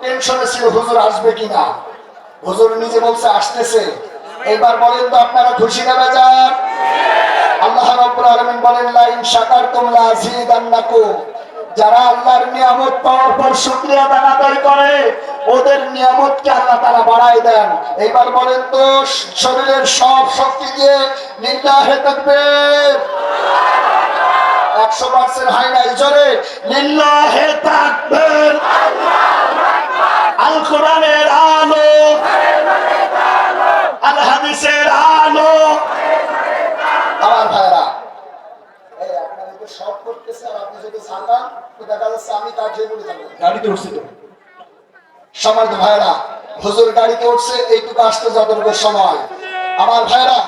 টেনশনে ছিল, হুজুর আসবে কিনা? হুজুর নিজে বলছে, আসতেছে। এবার বলেন তো আপনারা খুশি না বেজার? আল্লাহ রাব্বুল আলামিন বলেন লা ইন শাকারতুম লা আযীদান্নাকুম। যারা আল্লাহর নিয়ামত পাওয়ার পর শুকরিয়া দান আদায় করে, ওদের নিয়ামতকে আল্লাহ তাআলা বাড়ায় দেন। এবার বলেন তো, শরীরের সব শক্তি দিয়ে লিল্লাহে তাকবীর। একশো পার্সেন্ট হাই নাই জোরে লিল্লাহে তাকবীর। আল কোরআনের আলো। আল হাদিসের আলো। আমার ভাইরা সব করতেছে আর আপনি যদি সাকান তো দেখা যাচ্ছে আমি কার যে গাড়িতে উঠছি তো। সমাজ ভাইরা হুজুর গাড়িতে উঠছে এইটুকু আসতে যতটুকু সময়। আমার ভাইরা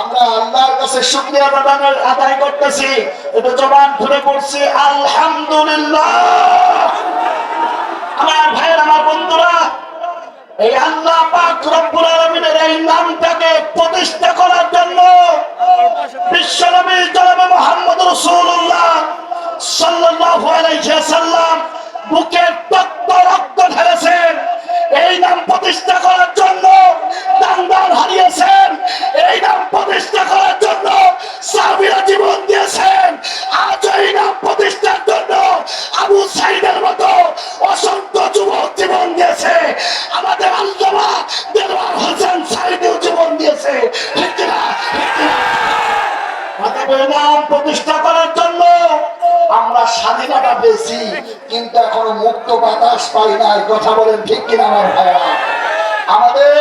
আমরা আল্লাহর কাছে শুকরিয়া আদানের আদায় করতেছি। এটা জবান খুলে পড়ছি আলহামদুলিল্লাহ। আমার ভাইয়ের আমার এই আল্লাহ পাক রব্বুল আলামিনের এই নামটাকে প্রতিষ্ঠা করার জন্য বিশ্বনবী জনাবে মোহাম্মদ রাসূলুল্লাহ সাল্লাল্লাহু আলাইহি সাল্লাম বুকের তক্ত অতএব নাম প্রতিষ্ঠা করার জন্য আমরা স্বাধীনতা পেয়েছি, কিন্তু মুক্ত বাতাস পাই কথা বলেন ঠিক কিনা আমার ভাইয়া আমাদের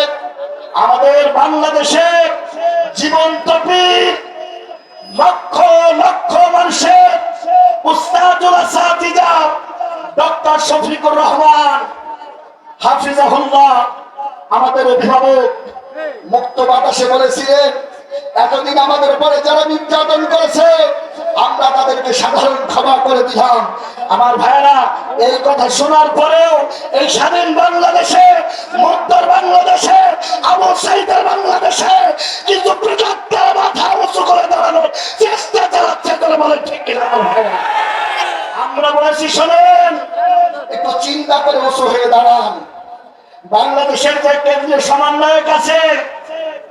আমাদের জীবন্ত লক্ষ লক্ষ মানুষের ডক্টর শফিকুর রহমান, হাফিজাহুল্লাহ, আমাদের অভিভাবক মুক্ত বাতাসে বলেছিলেন এতদিন আমাদের পরে যারা নির্যাতন করেছে, আমরা তাদেরকে সাধারণ ক্ষমা করে দিলাম। আমার ভাইয়েরা, এই কথা শোনার পরেও এই স্বাধীন বাংলাদেশে মুক্তর বাংলাদেশে, আবু সাইদের বাংলাদেশে কিন্তু প্রজাত্বের মাথা উঁচু করে দাঁড়ানোর চেষ্টা চালাচ্ছে করে বলে ঠিক কিনা আমরা বলেছি, শোনেন, একটু চিন্তা করে উঁচু হয়ে দাঁড়ান। বাংলাদেশের যে কেন্দ্রীয় সমন্বয়ক আছে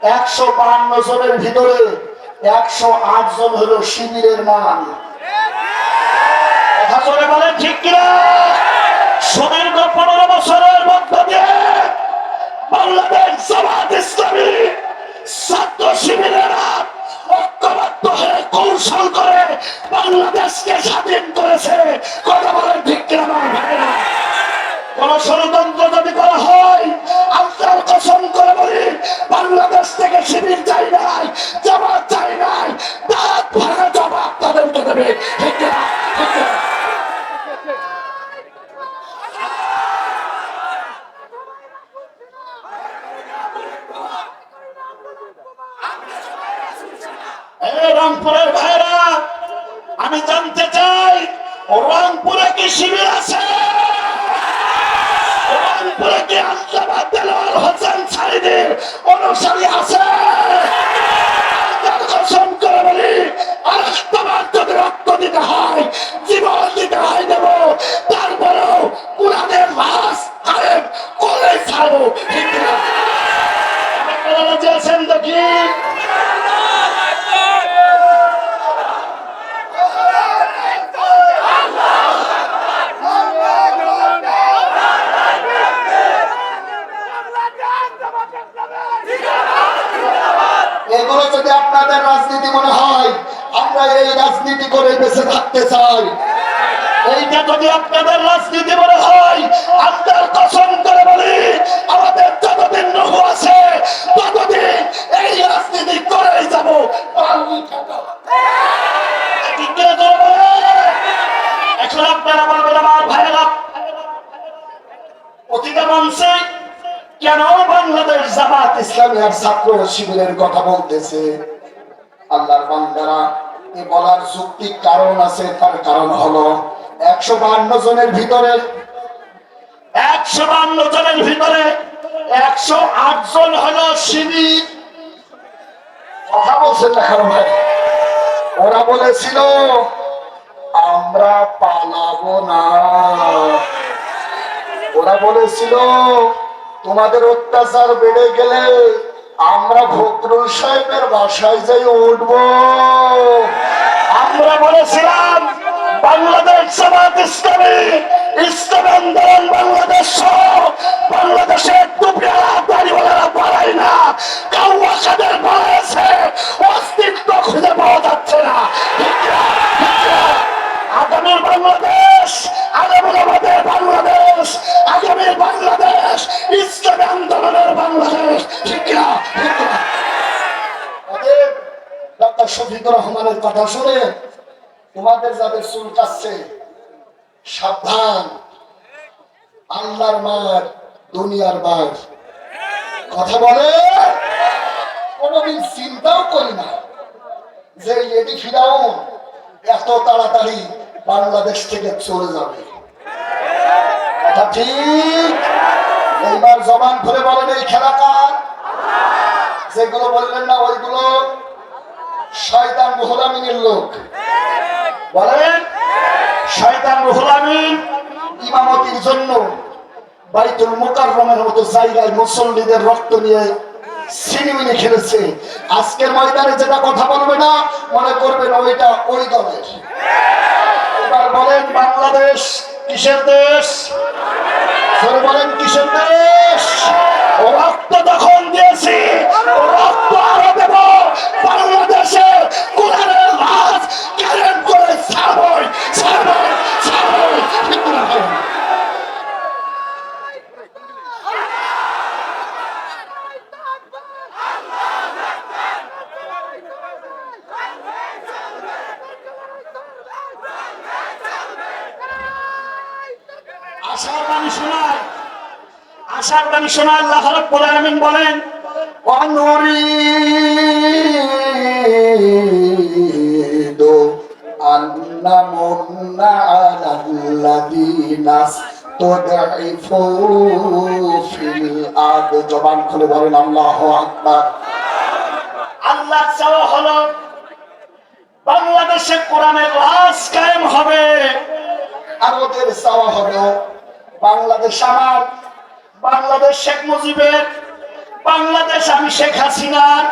একশো বান্ন জনের ভিতরে একশো আট জন হলো শিবিরের মান। কথা বলে ঠিক কিনা? সুদীর্ঘ পনেরো বছরের মধ্য দিয়ে বাংলাদেশ জামাত ইসলামী ছাত্র শিবিরেরা ঐক্যবদ্ধ হয়ে কৌশল করে বাংলাদেশকে স্বাধীন করেছে। কথা বলে ঠিক কিনা কোন ষড়যন্ত্র শিবির চাই নাই জবাব চাই নাই। দাঁত ভাঙা জবাব তাদেরকে দেবে। ঠিক? এই রংপুরের ভাইরা আমি জানতে চাই রংপুরে কি শিবির আছে রংপুরে কি আল্লামা দেলোয়ার হোসেন সাইদের অনুসারী আছে আল্লাহর কসম করে বলি আরেকবার যদি রক্ত দিতে হয় জীবন দিতে হয় দেব তারপরেও কোরআনের মাস আরেক করে ছাড়বো ঠিক না আপনারা রাজি আছেন দেখি এগুলো যদি আপনাদের রাজনীতি মনে হয় আমরা এই রাজনীতি করে বেঁচে থাকতে চাই। এইটা যদি আপনাদের রাজনীতি মনে হয়, আপনার কসম করে বলি, আমাদের যতদিন নহু আছে, ততদিন এই রাজনীতি করেই যাব। এখন আপনারা বলবেন, আমার ভাইয়েরা অতীতে মঞ্চে কেন বাংলাদেশ জামাত ইসলামী আর ছাত্র শিবিরের কথা বলতেছে? আল্লাহর বান্দারা বলার যুক্তিক কারণ আছে, তার কারণ হলো একশো বান্ন জনের ভিতরে, একশো বান্ন জনের ভিতরে একশো আট জন হলো শিবির। কথা বলছে কেন ভাই? ওরা বলেছিল, আমরা পালাবো না। ওরা বলেছিল, তোমাদের অত্যাচার বেড়ে গেলে আমরা ফখরুল সাহেবের বাসায় যাই উঠবো আমরা বলেছিলাম, বাংলাদেশ জামাত ইসলামী, ইসলাম আন্দোলন বাংলাদেশ বাংলাদেশের টুপিয়ালা দাড়িওয়ালারা পালায় না কাউয়া কাদের পালাইছে অস্তিত্ব খুঁজে পাওয়া যাচ্ছে না? শফিকুর রহমানের কথা শুনে তোমাদের যাদের চুল কাচ্ছে সাবধান। আল্লাহর মার, দুনিয়ার মার। কথা বলে? কোনোদিন চিন্তাও করি না যে লেডি ফিরাউন এত তাড়াতাড়ি বাংলাদেশ থেকে চলে যাবে। কথা ঠিক? এইবার জবান খুলে বলেন, এই খেলা কার যেগুলো বললেন না, ওইগুলো শয়তান রুহুল লোক। বলেন, শয়তান রুহুল ইমামতির জন্য বাইতুল মুকাররমের মতো জায়গায় মুসল্লিদের রক্ত নিয়ে সিনেমিনে খেলেছে। আজকের ময়দানে যেটা কথা বলবে না, মনে করবেন ওইটা ওই দলের। এবার বলেন, বাংলাদেশ কিসের দেশ? বলেন, কিসের দেশ? ও রক্ত তখন দিয়েছি ও রক্ত আরও দেব বাংলাদেশে কোরআনের রাজ কায়েম করে ছাড়বই ছাড়বই ছাড়বই ঠিক না ভাই? আশার বাণী শোনায় আশার বাণী শোনায় আল্লাহ রাব্বুল আলামিন বলেন ونريد أن نمن على الذين استضعفوا في الأرض জবান খুলে বলেন আল্লাহ আকবার আল্লাহ চাওয়া হলো বাংলাদেশে কোরআনের রাজ কায়েম হবে আর ওদের চাওয়া হলো বাংলাদেশ আমার বাংলাদেশ শেখ মুজিবের বাংলাদেশ আমি শেখ হাসিনার।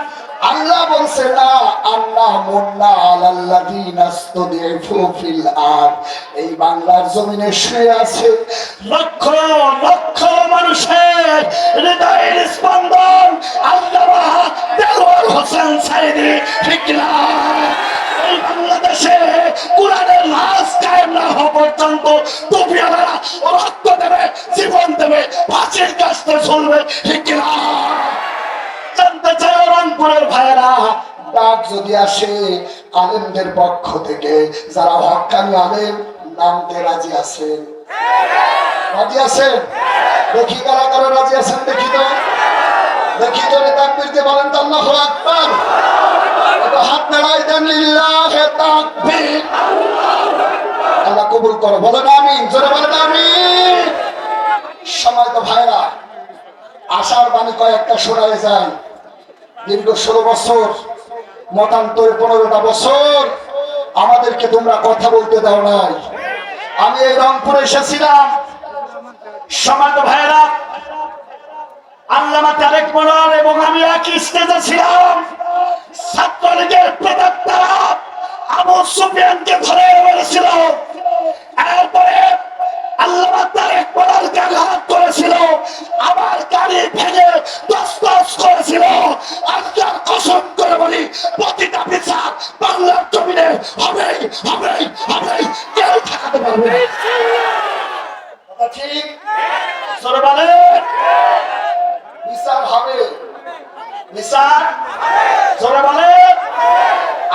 আল্লাহ বলছে না আল্লাহ মুন্না আলাল্লাযীনা ইসতুদিফু ফিল আরদ। এই বাংলার জমিনে শুয়ে আছে লক্ষ লক্ষ মানুষের হৃদয়ের স্পন্দন আল্লাহ দেলোয়ার হোসেন সাইদি ঠিক না? এই বাংলাদেশে কোরআনের লাশ কায়েম না হওয়া পর্যন্ত না চাই রংপুরের ডাক যদি আসে, আলেমদের পক্ষ থেকে যারা হক্কানি আলেম, নামতে রাজি আছেন। রাজি আছেন? দেখি কারা কারা রাজি আছেন, দেখি তো। দেখি জোরে তাকবীর দিয়ে বলেন তো আল্লাহু আকবার। হাত নাড়াই দেন, লিল্লাহে আল্লাহ কবুল করো, বলেন আমিন, জোরে বলেন সময় তো ভাইরা আশার বাণী কয়েকটা শোনায় যায়। দীর্ঘ ষোলো বছর, মতান্তর পনেরোটা বছর আমাদেরকে তোমরা কথা বলতে দাও নাই। আমি এই রংপুরে এসেছিলাম। সমাজ ভাইরা আল্লামা তারেক মনোয়ার এবং আমি একই স্টেজে ছিলাম। ছাত্রলীগের প্রেতাত্মারা আবু সুফিয়ানকে ধরে মেরেছিল।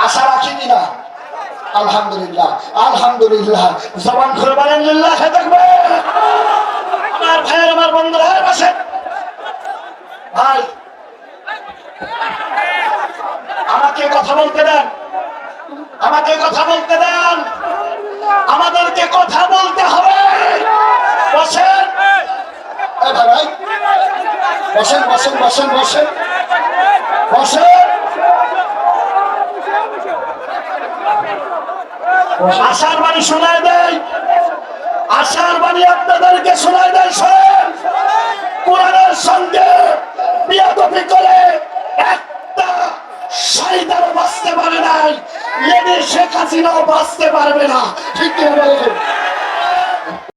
আশা রাখি কিনা আলহামদুলিল্লাহ আলহামদুলিল্লাহ। জবান খুলে বলেন আমার ভাইয়ের, আমার বন্ধুরা বসে ভাই, আমাকে কথা বলতে দেন। আমাকে কথা বলতে দেন। আমাদেরকে কথা বলতে হবে। বসেন। বসেন বসেন বসেন বসেন। আশার বাড়ি শোনায় দেয়। আশার বাণী আপনাদেরকে শোনায় দেয়, শোনেন। কোরআনের সঙ্গে বিয়াদবি করে একটা শয়তানও বাঁচতে পারে নাই। লেডি শেখ হাসিনাও বাঁচতে পারবে না। ঠিক কি বলেন?